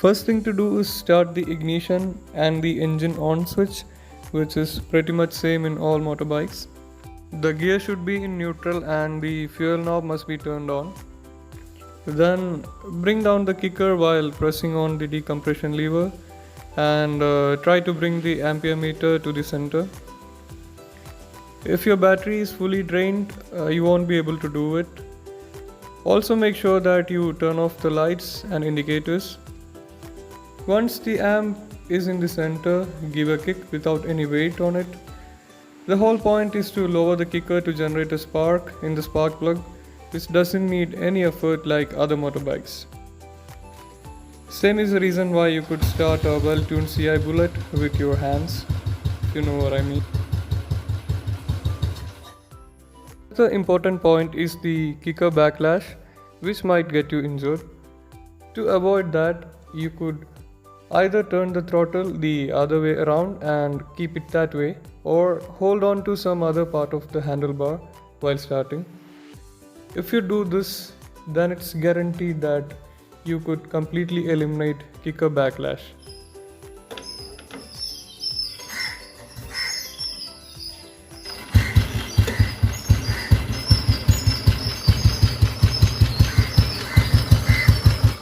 First thing to do is start the ignition and the engine on switch, which is pretty much same in all motorbikes. The gear should be in neutral and the fuel knob must be turned on. Then bring down the kicker while pressing on the decompression lever and uh, try to bring the ampere meter to the center. If your battery is fully drained, uh, you won't be able to do it. Also, make sure that you turn off the lights and indicators. Once the amp is in the center, give a kick without any weight on it. The whole point is to lower the kicker to generate a spark in the spark plug, which doesn't need any effort like other motorbikes. Same is the reason why you could start a well tuned CI bullet with your hands, you know what I mean. The important point is the kicker backlash, which might get you injured. To avoid that, you could either turn the throttle the other way around and keep it that way, or hold on to some other part of the handlebar while starting. If you do this, then it's guaranteed that you could completely eliminate kicker backlash.